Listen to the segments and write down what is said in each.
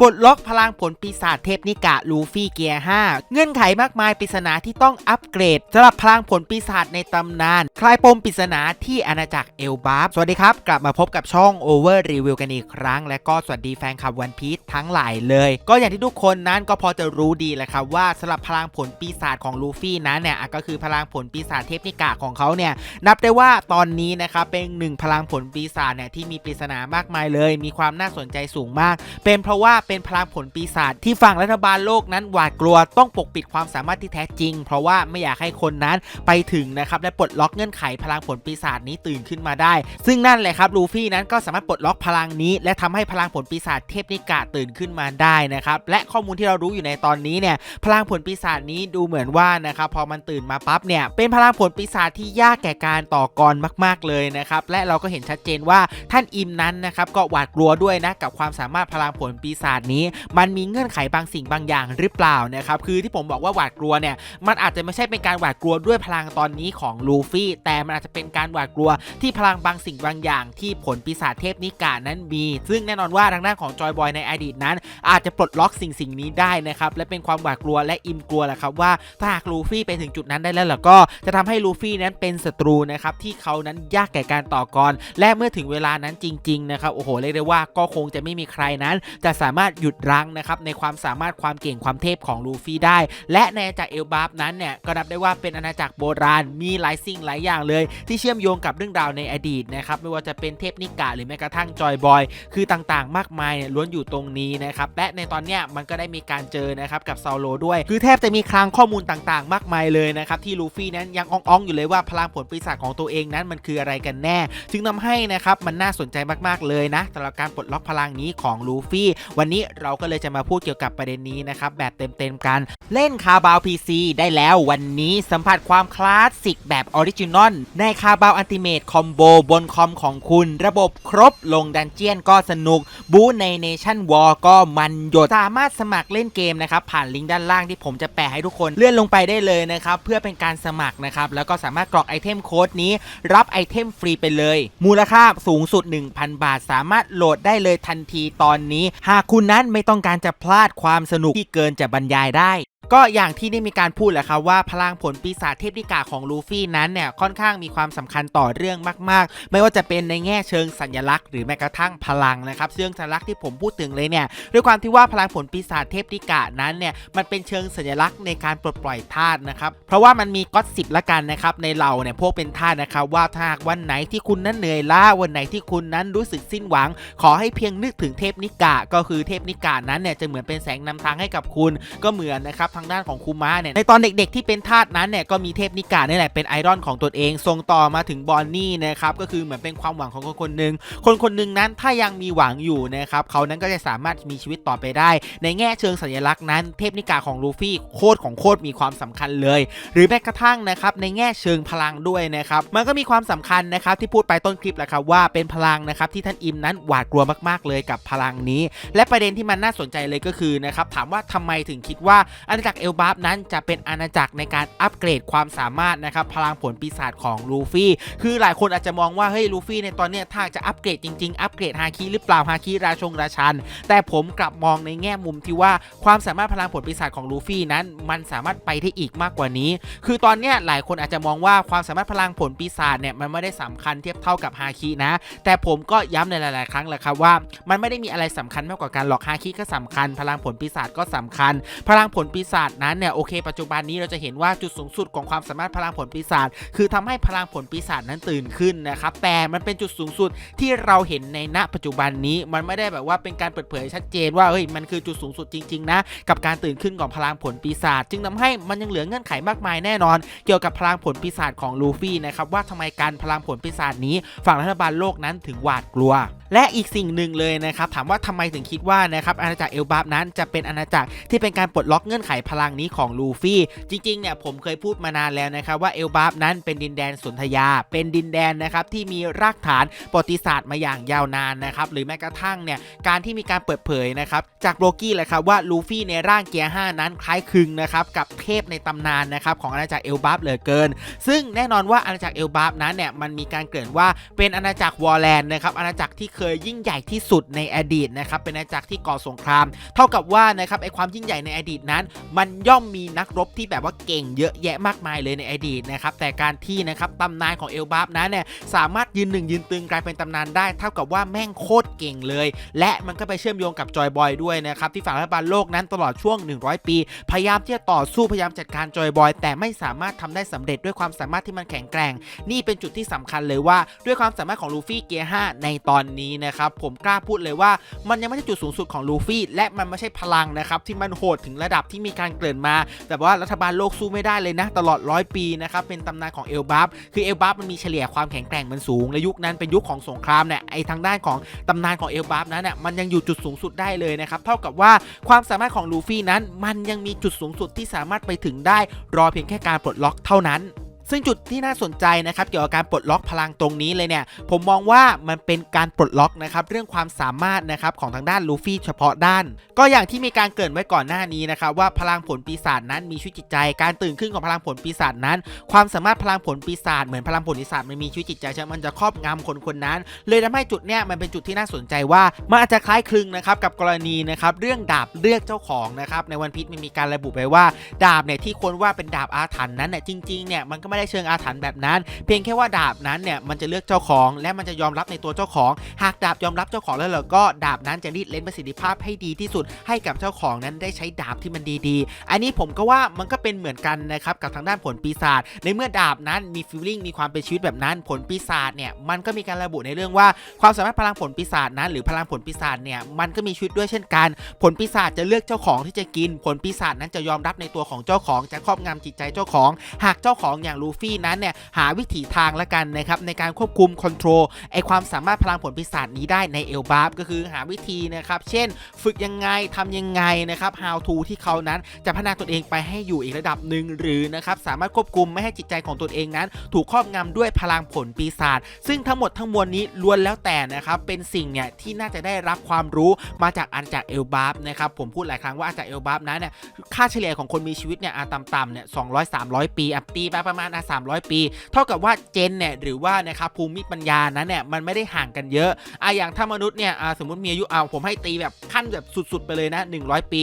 ปลดล็อกพลังผลปีศาจเทพนิกะลูฟี่เกียร์ 5 เงื่อนไขมากมายปริศนาที่ต้องอัปเกรดสำหรับพลังผลปีศาจในตำนาน คลายปมปริศนาที่อาณาจักรเอลบาฟสวัสดีครับ กลับมาพบกับช่อง Over Review กันอีกครั้ง และก็สวัสดีแฟนคลับวันพี e ทั้งหลายเลย ก็อย่างที่ทุกคนนั้นก็พอจะรู้ดีแหละครับว่าสำหรับพลังผลปีศาจของลูฟี่นั้นเนี่ยก็คือพลังผลปีศาจเทพนิกะของเขาเนี่ยนับได้ว่าตอนนี้นะครับเป็นหนึ่งพลังผลปีศาจเนี่ยที่มีปริศนามากมายเลย มีความน่าสนใจสูงมาก เป็นเพราะว่าเป็นพลังผลปีศาจที่ฝั่งรัฐบาลโลกนั้นหวาดกลัวต้องปกปิดความสามารถที่แท้จริง เพราะว่าไม่อยากให้คนนั้นไปถึงนะครับและปลดล็อกเงื่อนไขพลังผลปีศาจนี้ตื่นขึ้นมาได้ ซึ่งนั่นแหละครับลูฟี่นั้นก็สามารถปลดล็อกพลังนี้ และทำให้พลังผลปีศาจเทพนิกะตื่นขึ้นมาได้นะครับและข้อมูลที่เรารู้อยู่ในตอนนี้เนี่ยพลังผลปีศาจนี้ดูเหมือนว่านะครับพอมันตื่นมาปั๊บเนี่ยเป็นพลังผลปีศาจที่ยากแก่การต่อกรมากๆเลยนะครับและเราก็เห็นชัดเจนว่าท่านอิมนั้นนะครับก็หวาดกลัวด้วยนะกับความสามารถพลังผลปีศาจนี้ มันมีเงื่อนไขบางสิ่งบางอย่างหรือเปล่านะครับคือที่ผมบอกว่าหวาดกลัวเนี่ยมันอาจจะไม่ใช่เป็นการหวาดกลัวด้วยพลังตอนนี้ของลูฟี่แต่มันอาจจะเป็นการหวาดกลัวที่พลังบางสิ่งบางอย่าง ที่ผลปีศาจเทพนิกานั้นมี ซึ่งแน่นอนว่าทางด้านของจอยบอยในอดีตนั้น อาจจะปลดล็อกสิ่งสิ่งนี้ได้นะครับและเป็นความหวาดกลัวและอิมกลัวแหละครับว่าถ้าหากลูฟี่ไปถึงจุดนั้นได้แล้วล่ะก็จะทำให้ลูฟี่นั้นเป็นศัตรูนะครับที่เขานั้นยากแก่การต่อกรและเมื่อถึงเวลานั้นจริงๆนะครับโอ้โหเรียกได้ว่าก็คงจะไม่มีใครนั้น จะสามารถหยุดรั้งนะครับในความสามารถความเก่งความเทพของลูฟี่ได้ และในอาณาจักรเอลบาฟนั้นเนี่ยก็นับได้ว่าเป็นอาณาจักรโบราณมีหลายสิ่งหลายอย่างเลย ที่เชื่อมโยงกับเรื่องราวในอดีตนะครับไม่ว่าจะเป็นเทพนิกาหรือแม้กระทั่งจอยบอย คือต่างๆ มากมายเนี่ยล้วนอยู่ตรงนี้นะครับและในตอนเนี้ยมันก็ได้มีการเจอนะครับกับซาโลด้วย คือแทบจะมีคลังข้อมูลต่างๆ มากมายเลยนะครับที่ลูฟี่นั้นยังอ่องๆอยู่เลยว่าพลังผลปีศาจของตัวเองนั้นมันคืออะไรกันแน่ จึงทำให้นะครับมันน่าสนใจมากๆเลยนะสำหรับการปลดล็อกพลังนี้ของลูฟี่วันนี้เราก็เลยจะมาพูดเกี่ยวกับประเด็นนี้นะครับ แบบเต็มๆกัน เล่นคาบาว PC ได้แล้ววันนี้สัมผัสความคลาสสิกแบบออริจินอลในคาบาวอันติเมตคอมโบบนคอมของคุณ ระบบครบลงดันเจียนก็สนุก บูในเนชั่นวอลก็มันหยดสามารถสมัครเล่นเกมนะครับ ผ่านลิงก์ด้านล่างที่ผมจะแปะให้ทุกคนเลื่อนลงไปได้เลยนะครับเพื่อเป็นการสมัครนะครับแล้วก็สามารถกรอกไอเทมโค้ดนี้ รับไอเทมฟรีไปเลย มูลค่าสูงสุด 1,000 บาท สามารถโหลดได้เลยทันทีตอนนี้ หากคุณนั้นไม่ต้องการจะพลาดความสนุกที่เกินจะบรรยายได้ ก็อย่างที่ได้มีการพูดแหละครับว่าพลังผลปีศาจเทพนิกาของลูฟี่นั้นเนี่ยค่อนข้างมีความสำคัญต่อเรื่องมาก ๆ ไม่ว่าจะเป็นในแง่เชิงสัญลักษณ์หรือแม้กระทั่งพลังนะครับเชิงสัญลักษณ์ที่ผมพูดถึงเลยเนี่ยด้วยความที่ว่าพลังผลปีศาจเทพนิกานั้นเนี่ยมันเป็นเชิงสัญลักษณ์ในการปลดปล่อยธาตุนะครับเพราะว่ามันมีก็อตสิบละกันนะครับในเราเนี่ยพวกเป็นธาตุนะครับว่าถ้าหากวันไหนที่คุณนั้นเหนื่อยล้าวันไหนที่คุณนั้นรู้สึกสิ้นหวัง ขอให้เพียงนึกถึงเทพนิกาก็คือเทพนิกานั้นเนี่ยจะเหมือนเป็นแสงนำทางให้กับคุณก็เหมือนนะครับทางด้านของคูมะเนี่ยในตอนเด็กๆที่เป็นทาสนั้นเนี่ยก็มีเทพนิกาเนี่ยแหละเป็นไอดอลของตนเองส่งต่อมาถึงบอนนี่นะครับก็คือเหมือนเป็นความหวังของคนคนหนึ่งคนคนหนึ่งนั้นถ้ายังมีหวังอยู่นะครับเขานั้นก็จะสามารถมีชีวิตต่อไปได้ ในแง่เชิงสัญลักษณ์นั้น เทพนิกาของลูฟี่โคตรของโคตรมีความสำคัญเลย หรือแม้กระทั่งนะครับในแง่เชิงพลังด้วยนะครับมันก็มีความสำคัญนะครับที่พูดไปต้นคลิปแหละครับว่าเป็นพลังนะครับที่ท่านอิมนั้นหวาดกลัวมากๆเลยกับพลังนี้ และประเด็นที่มันน่าสนใจเลยก็คือนะครับถามว่าทำไมถึงคิดว่าอาณาจักรเอลบาฟนั้นจะเป็นอาณาจักรในการอัปเกรดความสามารถนะครับพลังผลปีศาจของลูฟี่ คือหลายคนอาจจะมองว่าเฮ้ยลูฟี่ในตอนนี้ถ้าจะอัปเกรดจริงๆ อัปเกรดฮาคิหรือเปล่าฮาคิราชงราชัน แต่ผมกลับมองในแง่มุมที่ว่าความสามารถพลังผลปีศาจของลูฟี่นั้น มันสามารถไปได้อีกมากกว่านี้ คือตอนนี้หลายคนอาจจะมองว่าความสามารถพลังผลปีศาจเนี่ยมันไม่ได้สำคัญเทียบเท่ากับฮาคินะ แต่ผมก็ย้ำในหลายๆ ครั้งแหละครับว่า มันไม่ได้มีอะไรสำคัญมากกว่าการหลอกฮาคิก็สำคัญ พลังผลปีศาจก็สำคัญ พลังผลปีศาจนั้นเนี่ยโอเค ปัจจุบันนี้เราจะเห็นว่าจุดสูงสุดของความสามารถพลังผลปีศาจคือทำให้พลังผลปีศาจนั้นตื่นขึ้นนะครับแต่มันเป็นจุดสูงสุดที่เราเห็นในณปัจจุบันนี้มันไม่ได้แบบว่าเป็นการเปิดเผยชัดเจนว่าเฮ้ยมันคือจุดสูงสุดจริงๆนะกับการตื่นขึ้นของพลังผลปีศาจจึงทำให้มันยังเหลือเงื่อนไขมากมายแน่นอน เกี่ยวกับพลังผลปีศาจของลูฟี่นะครับว่าทำไมการพลังผลปีศาจนี้ฝั่งรัฐบาลโลกนั้นถึงหวาดกลัวและอีกสิ่งหนึ่งเลยนะครับถามว่าทำไมถึงคิดว่านะครับอาณาจักรเอลบาฟนั้นจะเป็นอาณาจักรที่เป็นการปลดล็อกเงื่อนไขพลังนี้ของลูฟี่ จริงๆเนี่ยผมเคยพูดมานานแล้วนะครับว่าเอลบาฟนั้นเป็นดินแดนสนธยา เป็นดินแดนนะครับที่มีรากฐานประวัติศาสตร์มาอย่างยาวนานนะครับหรือแม้กระทั่งเนี่ยการที่มีการเปิดเผยนะครับจากโบรกี้เลยครับว่าลูฟี่ในร่างเกียร์5นั้นคล้ายคลึงนะครับกับเทพในตำนานนะครับของอาณาจักรเอลบาฟเหลือเกิน ซึ่งแน่นอนว่าอาณาจักรเอลบาฟนั้นเนี่ยมันมีการเกริ่นว่าเป็นอาณาจักรวอลแลนด์นะครับอาณาจักรที่เคยยิ่งใหญ่ที่สุดในอดีตนะครับเป็นอาณาจักรที่ก่อสงคราม เท่ากับว่านะครับไอความยิ่งใหญ่ในอดีตนั้น มันย่อมมีนักรบที่แบบว่าเก่งเยอะแยะมากมายเลยในอดีตนะครับแต่การที่นะครับตำนานของเอลบาฟนั้นเนี่ยสามารถยืนหนึ่งยืนตึงกลายเป็นตำนานได้ เท่ากับว่าแม่งโคตรเก่งเลย และมันก็ไปเชื่อมโยงกับจอยบอยด้วยนะครับที่ฝั่งรัฐบาลโลกนั้นตลอดช่วง 100 ปี พยายามที่จะต่อสู้พยายามจัดการจอยบอย แต่ไม่สามารถทำได้สำเร็จด้วยความสามารถที่มันแข็งแกร่ง นี่เป็นจุดที่สำคัญเลยว่าด้วยความสามารถของลูฟี่เกียร์5ในตอนนี้นะครับผมกล้าพูดเลยว่ามันยังไม่ใช่จุดสูงสุดของลูฟี่ และมันไม่ใช่พลังนะครับที่มันโหดถึงระดับที่มีการเกริ่นมา แต่ว่ารัฐบาลโลกสู้ไม่ได้เลยนะ ตลอดร้อยปีนะครับเป็นตำนานของเอลบัฟคือเอลบัฟมันมีเฉลี่ยความแข็งแกร่งมันสูงและยุคนั้นเป็นยุคของสงครามเนี่ยไอทางด้านของตำนานของเอลบัฟนั้นเนี่ยมันยังอยู่จุดสูงสุดได้เลยนะครับเท่ากับว่าความสามารถของลูฟี่นั้น มันยังมีจุดสูงสุดที่สามารถไปถึงได้รอเพียงแค่การปลดล็อกเท่านั้น ซึ่งจุดที่น่าสนใจนะครับเกี่ยวกับการปลดล็อกพลังตรงนี้เลยเนี่ยผมมองว่ามันเป็นการปลดล็อกนะครับเรื่องความสามารถนะครับของทางด้านลูฟี่เฉพาะด้าน ก็อย่างที่มีการเกริ่นไว้ก่อนหน้านี้นะครับว่าพลังผลปีศาจนั้นมีชีวิตจิตใจ การตื่นขึ้นของพลังผลปีศาจนั้น ความสามารถพลังผลปีศาจเหมือนพลังผลปีศาจมันมีชีวิตจิตใจใช่มันจะครอบงำคนคนนั้น เลยทำให้จุดเนี้ยมันเป็นจุดที่น่าสนใจว่ามันอาจจะคล้ายคลึงนะครับกับกรณีนะครับเรื่องดาบเลือกเจ้าของนะครับในวันพีชมันมีการระบุไว้ว่า ดาบเนี่ยที่คนว่าเป็นดาบอาถรรพ์นั้นเนี่ยจริงๆเนี่ยมันก็ไม่ได้เชิงอาถรรพ์แบบนั้น เพียงแค่ว่าดาบนั้นเนี่ยมันจะเลือกเจ้าของ และมันจะยอมรับในตัวเจ้าของ หากดาบยอมรับเจ้าของแล้วเราก็ดาบนั้นจะรีดเล่นประสิทธิภาพให้ดีที่สุด ให้กับเจ้าของนั้นได้ใช้ดาบที่มันดีๆ อันนี้ผมก็ว่ามันก็เป็นเหมือนกันนะครับกับทางด้านผลปีศาจในเมื่อดาบนั้นมีฟีลลิ่งมีความเป็นชีวิตแบบนั้นผลปีศาจเนี่ยมันก็มีการระบุในเรื่องว่าความสามารถพลังผลปีศาจนั้น หรือพลังผลปีศาจเนี่ยมันก็มีชีวิตด้วยเช่นกัน ผลปีศาจจะเลือกเจ้าของที่จะกิน ผลปีศาจนั้นจะยอมรับในตัวของเจ้าของจะครอบงำจิตใจเจ้าของ หากเจ้าของอย่างลูฟี่นั้นเนี่ยหาวิถีทางละกันนะครับในการควบคุมคอนโทรลไอความสามารถพลังผลปีศาจนี้ได้ในเอลบาฟก็คือหาวิธีนะครับเช่น ฝึกยังไงทำยังไงนะครับ how to ที่เขานั้นจะพัฒนาตนเองไปให้อยู่อีกระดับหนึ่งหรือนะครับสามารถควบคุมไม่ให้จิตใจของตนเองนั้น ถูกครอบงำด้วยพลังผลปีศาจซึ่งทั้งหมดทั้งมวลนี้ล้วนแล้วแต่นะครับเป็นสิ่งเนี่ยที่น่าจะได้รับความรู้มาจากอาณาจักรเอลบาฟนะครับผมพูดหลายครั้งว่าอาณาจักรเอลบาฟนั้นเนี่ยค่าเฉลี่ยของคนมีชีวิตเนี่ยอะต่ำๆเนี่ย200 300ปีอะตีไปประมาณอะ300 ปี เท่ากับว่าเจนเนี่ยหรือว่านะครับภูมิปัญญานั้นเนี่ยมันไม่ได้ห่างกันเยอะอะอย่างถ้ามนุษย์เนี่ยสมมติมีอายุเอาผมให้ตีแบบขั้นแบบสุดๆไปเลยนะ 100 ปี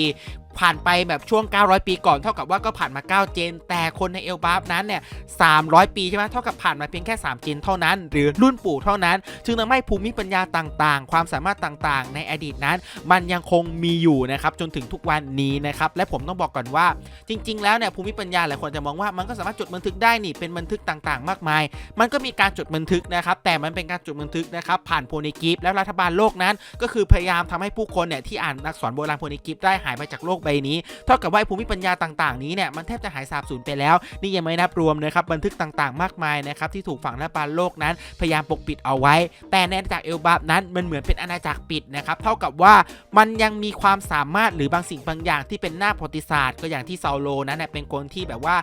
ผ่านไปแบบช่วง 900 ปีก่อนเท่ากับว่าก็ผ่านมา 9 เจน แต่คนในเอลบาฟนั้นเนี่ย 300 ปีใช่ไหมเท่ากับผ่านมาเพียงแค่ 3 เจนเท่านั้น หรือรุ่นปู่เท่านั้น จึงทำให้ภูมิปัญญาต่างๆ ความสามารถต่างๆ ในอดีตนั้น มันยังคงมีอยู่นะครับจนถึงทุกวันนี้นะครับ และผมต้องบอกก่อนว่า จริง ๆ แล้วเนี่ยภูมิปัญญาหลายคนจะมองว่ามันก็สามารถจดบันทึกได้นี่เป็นบันทึกต่างๆ มากมาย มันก็มีการจดบันทึกนะครับ แต่มันเป็นการจดบันทึกนะครับผ่านโพนิกิฟแล้วรัฐบาลโลกนั้น ก็คือพยายามทำให้ผู้คนเนี่ยที่อ่านอักษรโบราณโพนิกิฟได้หายไปจากโลกใบนี้ เท่ากับว่าไอ้ภูมิปัญญาต่างๆนี้เนี่ยมันแทบจะหายสาบสูญไปแล้ว นี่ยังไม่นับรวมนะครับบันทึกต่างๆ มากมายนะครับที่ถูกฝั่งรัฐบาลโลกนั้นพยายามปกปิดเอาไว้ แต่ในอาณาจักรเอลบาฟนั้นมันเหมือนเป็นอาณาจักรปิดนะครับเท่ากับว่ามันยังมีความสามารถหรือบางสิ่งบางอย่างที่เป็นหน้าประวัติศาสตร์ ก็อย่างที่ซาโลนั้นเป็นคนที่แบบว่า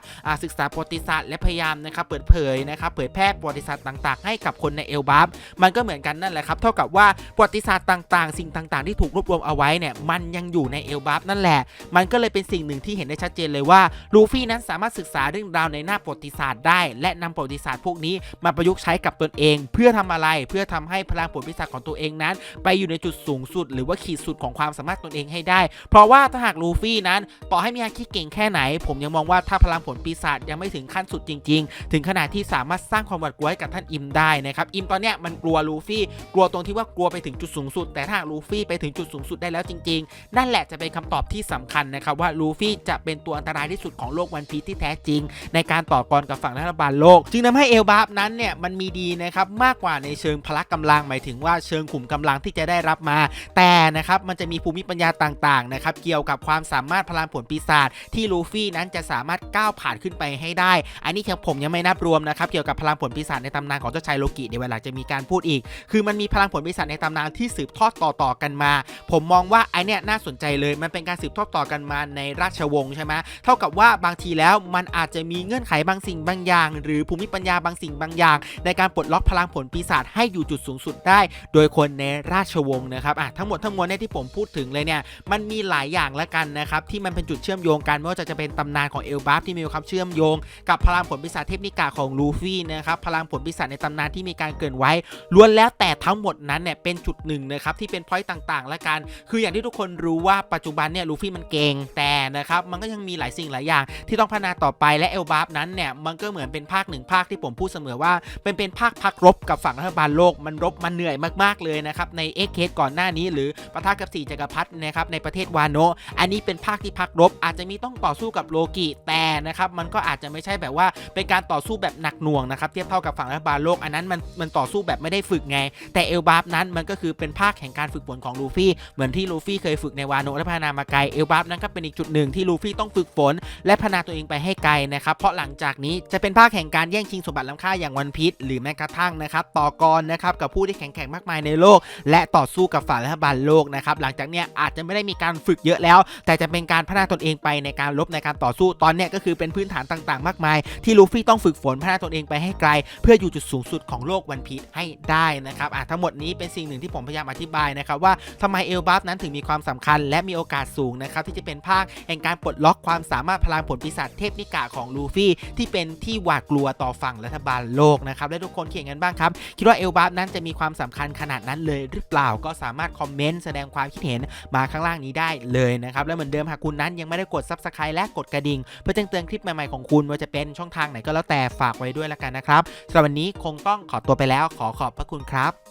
ศึกษาประวัติศาสตร์และพยายามนะครับเปิดเผยนะครับเผยแพร่ประวัติศาสตร์ต่าง ๆ ให้กับคนในเอลบาฟมันก็เหมือนกันนั่นแหละครับเท่ากับว่าประวัติศาสตร์ต่าง ๆ สิ่งต่าง ๆ ที่ถูกรวบรวมเอาไว้เนี่ยมันยังอยู่ในเอลบาฟนั่นแหละมันก็เลยเป็นสิ่งหนึ่งที่เห็นได้ชัดเจนเลยว่าลูฟี่นั้นสามารถศึกษาเรื่องราวในหน้าประวัติศาสตร์ได้ และนำประวัติศาสตร์พวกนี้มาประยุกต์ใช้กับตนเอง เพื่อทำอะไรเพื่อทำให้พลังผลปีศาจของตัวเองนั้น ไปอยู่ในจุดสูงสุด หรือว่าขีดสุดของความสามารถตนเองให้ได้ เพราะว่าถ้าหากลูฟี่นั้น ต่อให้มีอาคิเก่งแค่ไหน ผมยังมองว่าถ้าพลังผลปีศาจยังไม่ถึงขั้นสุดจริง ๆ ถึงขนาดที่สามารถสร้างความหวาดกลัวให้กับท่านอิมได้นะครับอิมตอนเนี้ยมันกลัวลูฟี่กลัวตรงที่ว่ากลัวไปถึงจุดสูงสุด แต่ถ้าลูฟี่ไปถึงจุดสูงสุดได้แล้วจริง ๆ นั่นแหละจะเป็นคำตอบที่สำคัญนะครับว่าลูฟี่จะเป็นตัวอันตรายที่สุดของโลกวันพีที่แท้จริง ในการต่อกรกับฝั่งรัฐบาลโลก จึงทำให้เอลบาฟนั้นเนี่ยมันมีดีนะครับมากกว่าในเชิงพละกำลังหมายถึงว่าเชิงขุมกำลังที่จะได้รับมา แต่นะครับมันจะมีภูมิปัญญาต่างๆนะครับเกี่ยวกับความสามารถพลังผลปีศาจที่ลูฟี่นั้นจะสามารถก้าวผ่านขึ้นไปให้ได้ อันนี้ผมยังไม่นับรวมนะครับเกี่ยวกับพลังผลปีศาจในตำนานของเจ้าชายโลกิเดี๋ยวเวลาจะมีการพูดอีก คือมันมีพลังผลปีศาจในตำนานที่สืบทอดต่อๆกันมา ผมมองว่าไอเนี้ยน่าสนใจเลยมันเป็นการสืบทอดต่อกันมาในราชวงศ์ใช่ไหมเท่ากับว่าบางทีแล้วมันอาจจะมีเงื่อนไขบางสิ่งบางอย่าง หรือภูมิปัญญาบางสิ่งบางอย่าง ในการปลดล็อกพลังผลปีศาจให้อยู่จุดสูงสุดได้ โดยคนในราชวงศ์นะครับอะทั้งหมดทั้งมวลเนี่ยที่ผมพูดถึงเลยเนี่ยมันมีหลายอย่างละกันนะครับที่มันเป็นจุดเชื่อมโยงกันไม่ว่าจะเป็นตำนานของเอลบัฟที่มีความเชื่อมโยง กับพลังผลปีศาจเทพนิกาของลูฟี่นะครับพลังผลปีศาจในตำนานที่มีการเกินไว้ล้วนแล้วแต่ทั้งหมดนั้นเนี่ยเป็นจุดหนึ่งนะครับที่เป็นพอยต์ต่างๆละกัน คืออย่างที่ทุกคนรู้ว่าปัจจุบันเนี่ยลูฟี่มันเก่ง แต่ นะครับมันก็ยังมีหลายสิ่งหลายอย่าง ที่ต้องพัฒนาต่อไปและเอลบัฟนั้นเนี่ยมันก็เหมือนเป็นภาคหนึ่งภาคที่ผมพูดเสมอว่าเป็นเป็นภาคพักรบกับฝั่งรัฐบาลโลกมันรบมันเหนื่อยมากๆเลยนะครับในเอ็กเคสก่อนหน้านี้ หรือปะทะกับสี่จักรพรรดินะครับในประเทศวาโนอันนี้เป็นภาคที่พักรบ อาจจะมีต้องต่อสู้กับโลกิแต่นะครับมันก็อาจจะไม่ใช่แบบว่าเป็นการต่อสู้แบบหนักหน่วงนะครับเทียบเท่ากับฝั่งรัฐบาลโลกอันนั้นมันมันต่อสู้แบบไม่ได้ฝึกไง แต่เอลบัฟนั้นมันก็คือเป็นภาคแห่งการฝึกฝนของลูฟี่เหมือนที่ลูฟี่เคยฝึกในวาโนและพัฒนามาไกเอลบัฟนั้นก็เป็นอีกจุดหนึ่งที่ลูฟี่ต้องฝึกฝน และพัฒนาตัวเองไปให้ไกลนะครับ เพราะหลังจากนี้จะเป็นภาคแห่งการแย่งชิงสมบัติล้ำค่าอย่างวันพีชหรือแม้กระทั่งนะครับต่อกรนะครับกับผู้ที่แข็งแกร่งมากมายในโลก และต่อสู้กับฝ่ายรัฐบาลโลกนะครับหลังจากเนี้ยอาจจะไม่ได้มีการฝึกเยอะแล้ว แต่จะเป็นการพัฒนาตนเองไปในการลบในการต่อสู้ตอนเนี้ยก็คือเป็นพื้นฐานต่างๆ มากมาย ที่ลูฟี่ต้องฝึกฝนพัฒนาตนเองไปให้ไกล เพื่ออยู่จุดสูงสุดของโลกวันพีชให้ได้นะครับอะทั้งหมดนี้เป็นสิ่งหนึ่งที่ผมพยายามอธิบายนะครับว่าทำไมเอลบัฟนั้นถึงมีความสำคัญ และมีโอกาสสูงนะครับที่จะเป็นภาคแห่งการปลดล็อกความสามารถพลังผลปีศาจเทพนิกาของลูฟี่ที่เป็นที่หวาดกลัวต่อฝั่งรัฐบาลโลกนะครับและทุกคนเขียนกันบ้างครับคิดว่าเอลบัฟนั้นจะมีความสำคัญขนาดนั้นเลยหรือเปล่าก็สามารถคอมเมนต์แสดงความคิดเห็นมาข้างล่างนี้ได้เลยนะครับและเหมือนเดิมหากคุณนั้นยังไม่ได้กด subscribe และกดกระดิ่ง เพื่อแจ้งเตือนคลิปใหม่ๆของคุณว่าจะเป็นช่องทางไหนก็แล้วแต่ฝากไว้ด้วยละกันนะครับสำหรับวันนี้คงต้องขอตัวไปแล้วขอขอบพระคุณครับ